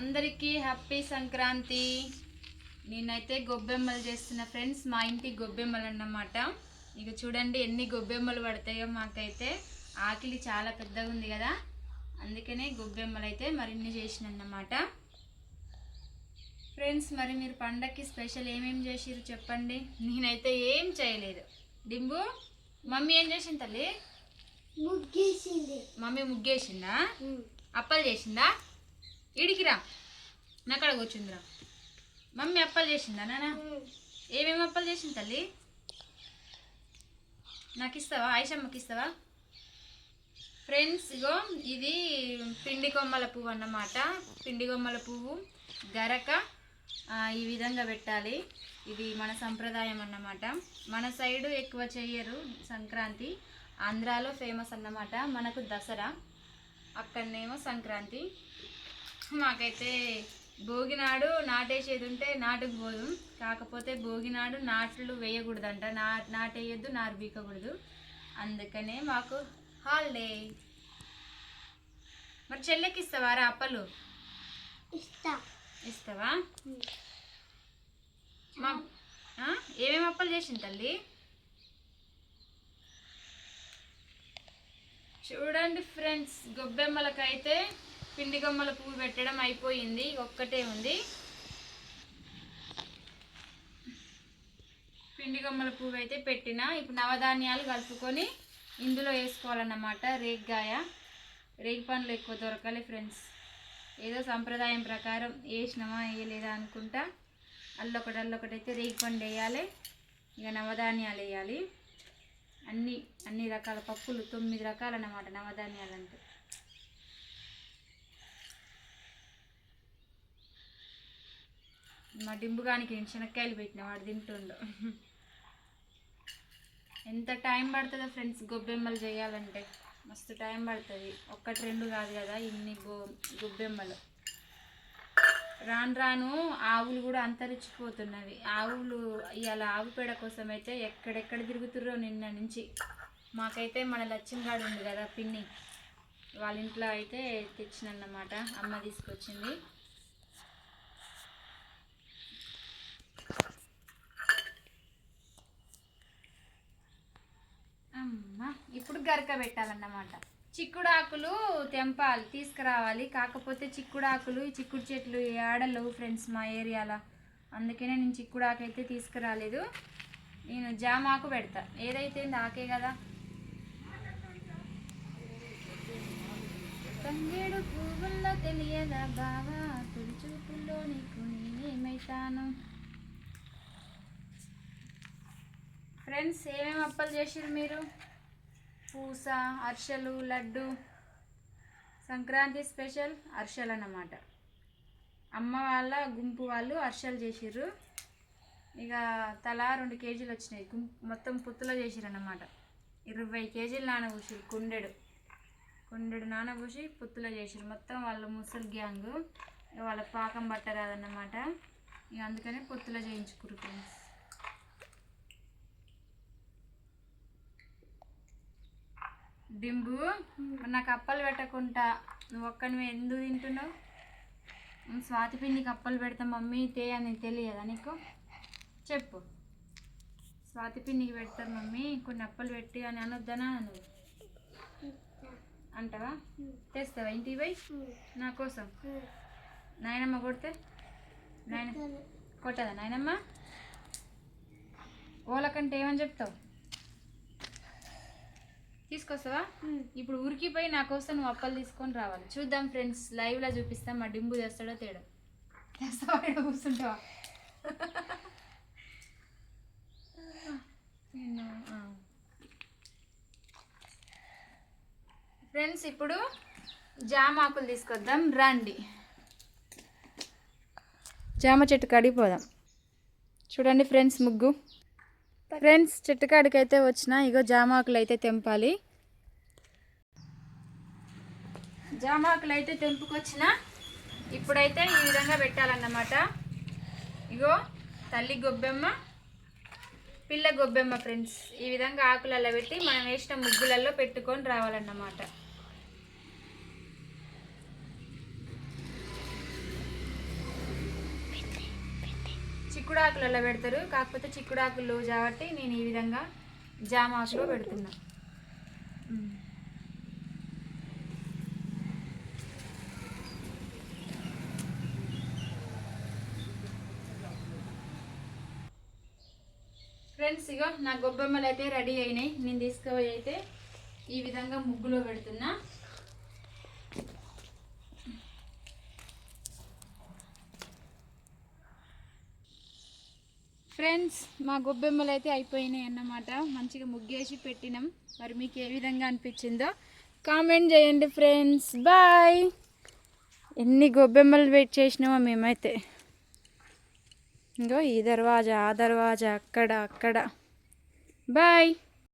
అందరికీ హ్యాపీ సంక్రాంతి. నేనైతే గొబ్బెమ్మలు చేస్తున్న ఫ్రెండ్స్ మా ఇంటి గొబ్బెమ్మలు అన్నమాట. ఇక చూడండి ఎన్ని గొబ్బెమ్మలు పడతాయో మాకైతే. ఆకిలి చాలా పెద్దగా ఉంది కదా అందుకనే గొబ్బెమ్మలు అయితే మరిన్ని చేసిన అన్నమాట. ఫ్రెండ్స్ మరి మీరు పండక్కి స్పెషల్ ఏమేమి చేసిరు చెప్పండి. నేనైతే ఏం చేయలేదు. డింబు మమ్మీ ఏం చేసింది తల్లి? ముగ్గేసింది. మమ్మీ ముగ్గేసిందా? అప్పలు చేసిందా? ఇడికిరా నాకడ కూర్చుందిరా. మమ్మీ అప్పలు చేసిందా నాన్న ఏమేమి అప్పలు చేసింది తల్లి? నాకు ఇస్తావా ఆయిషమ్మకి ఇస్తావా? ఫ్రెండ్స్ ఇగో ఇది పిండి కొమ్మల పువ్వు అన్నమాట. పిండి కొమ్మల పువ్వు గరక ఈ విధంగా పెట్టాలి. ఇది మన సంప్రదాయం అన్నమాట. మన సైడు ఎక్కువ చెయ్యరు సంక్రాంతి. ఆంధ్రాలో ఫేమస్ అన్నమాట. మనకు దసరా. అక్కడనేమో సంక్రాంతి. మాకైతే భోగినాడు నాటేసేది ఉంటే నాటుకు పోదు. కాకపోతే భోగినాడు నాట్లు వేయకూడదంట. నా నాటేయద్దు నారు బీకకూడదు అందుకనే మాకు హాలిడే. మరి చెల్లెకి ఇస్తావా రా అప్పలు. ఇస్తా. ఇస్తావా? మా? ఏమేమి అప్పలు చేసింది తల్లి? చూడండి ఫ్రెండ్స్ గొబ్బెమ్మలకైతే పిండి గొమ్మల పువ్వు పెట్టడం అయిపోయింది. ఒక్కటే ఉంది. పిండి గొమ్మల పువ్వు అయితే పెట్టిన. ఇప్పుడు నవధాన్యాలు కలుపుకొని ఇందులో వేసుకోవాలన్నమాట. రేగ్గాయ. రేగి పండ్లు ఎక్కువ దొరకాలి ఫ్రెండ్స్. ఏదో సంప్రదాయం ప్రకారం వేసినామా వేయలేదా అనుకుంటా. అల్లొకటి అల్లొకటి అయితే రేగి పండు వేయాలి. ఇక నవధాన్యాలు వేయాలి. అన్ని అన్ని రకాల పప్పులు తొమ్మిది రకాలన్నమాట నవధాన్యాలు అంటే. మా డింబుగానికి నేను శనక్కాయలు పెట్టిన వాడు తింటుండు. ఎంత టైం పడుతుందో ఫ్రెండ్స్ గొబ్బెమ్మలు చేయాలంటే. మస్తు టైం పడుతుంది. ఒక్కటి రెండు కాదు కదా ఇన్ని గో గొబ్బెమ్మలు. రాను రాను ఆవులు కూడా అంతరించిపోతున్నవి ఆవులు ఇవాళ ఆవు పేడ కోసం అయితే ఎక్కడెక్కడ తిరుగుతుర్రో నిన్న నుంచి. మాకైతే మన లక్ష్మీగాడు ఉంది కదా పిన్ని. వాళ్ళ ఇంట్లో అయితే తెచ్చినన్నమాట. అమ్మ తీసుకొచ్చింది అమ్మ కరక పెట్టాలన్నమాట చిక్కుడు ఆకులు తెంపాలి తీసుకురావాలి. కాకపోతే చిక్కుడాకులు ఈ చిక్కుడు చెట్లు ఏడలేవు ఫ్రెండ్స్ మా ఏరియాలో. అందుకనే నేను చిక్కుడాకు అయితే తీసుకురాలేదు. నేను జామాకు పెడతా. ఏదైతే ఆకే కదా. తంగేడు పువ్వుల్లో తెలియదా బావా? తొలి చూపుల్లో నీకు నేనేమైతాను? ఫ్రెండ్స్ ఏమేమి అప్పలు చేసిరు మీరు? పూస అర్షలు లడ్డు. సంక్రాంతి స్పెషల్ అర్షలు అన్నమాట. అమ్మ వాళ్ళ గుంపు వాళ్ళు అర్షలు చేసిర్రు. ఇక తలా రెండు కేజీలు వచ్చినాయి. గుంపు మొత్తం పుత్తులో చేసిరన్నమాట. ఇరవై కేజీలు నానబోసిరు కుండెడు. కుండెడు నానబూసి పుత్తులో చేసిరు మొత్తం వాళ్ళు ముసలి గ్యాంగ్ వాళ్ళ పాకం పట్టరాదన్నమాట. ఇక అందుకని పొత్తులో చేయించుకురు ఫ్రెండ్స్ డింబు నాకు అప్పలు పెట్టకుండా నువ్వు ఒక్కనివి ఎందుకు తింటున్నావు? స్వాతి పిండికి అప్పలు పెడతా మమ్మీ తే అని తెలియదా నీకు? చెప్పు. స్వాతి పిండికి పెడతారు మమ్మీ కొన్ని అప్పలు పెట్టి అని అనొద్దనా నువ్వు అంటావా? తెస్తావా ఇంటికి పోయి? నా కోసం. నాయనమ్మ కొడితే? నాయన కొట్టదా నాయనమ్మ? ఓలకంటే ఏమని చెప్తావు? తీసుకొస్తావా? ఇప్పుడు ఉరికిపోయి నా కోసం నువ్వు అప్పలు తీసుకొని రావాలి. చూద్దాం ఫ్రెండ్స్ లైవ్లో చూపిస్తాం మా డింబు తెస్తాడో తేడా. తెస్తావా ఈడ కూర్చుంటావా. ఫ్రెండ్స్ ఇప్పుడు జామ ఆకులు తీసుకొద్దాం. రండి. జామ చెట్టు కడిగిపోదాం చూడండి ఫ్రెండ్స్ ముగ్గు. ఫ్రెండ్స్ చెట్టు కాడికి అయితే వచ్చిన ఇగో జామాకులు అయితే తెంపాలి. జామాకులు అయితే తెంపుకొచ్చిన. ఇప్పుడైతే ఈ విధంగా పెట్టాలన్నమాట. ఇగో తల్లి గొబ్బెమ్మ పిల్ల గొబ్బెమ్మ ఫ్రెండ్స్. ఈ విధంగా ఆకులలో పెట్టి మనం వేసిన ముగ్గులలో పెట్టుకొని రావాలన్నమాట. చిక్కుడు ఆకులలో పెడతారు. కాకపోతే చిక్కుడు ఆకులు కాబట్టి నేను ఈ విధంగా జామ ఆకులో పెడుతున్నాను ఫ్రెండ్స్ ఇగో నా గొబ్బెమ్మలు అయితే రెడీ అయినాయి. నేను తీసుకుపోయి అయితే ఈ విధంగా ముగ్గులో పెడుతున్నా. ఫ్రెండ్స్ మా గొబ్బెమ్మలు అయితే అయిపోయినాయి అన్నమాట. మంచిగా ముగ్గేసి పెట్టినాం. మరి మీకు ఏ విధంగా అనిపించిందో కామెంట్ చేయండి ఫ్రెండ్స్. బాయ్. ఎన్ని గొబ్బెమ్మలు వెయిట్ చేసినామో మేమైతే. ఇంకో ఈ దర్వాజా ఆ దర్వాజా అక్కడ అక్కడ. బాయ్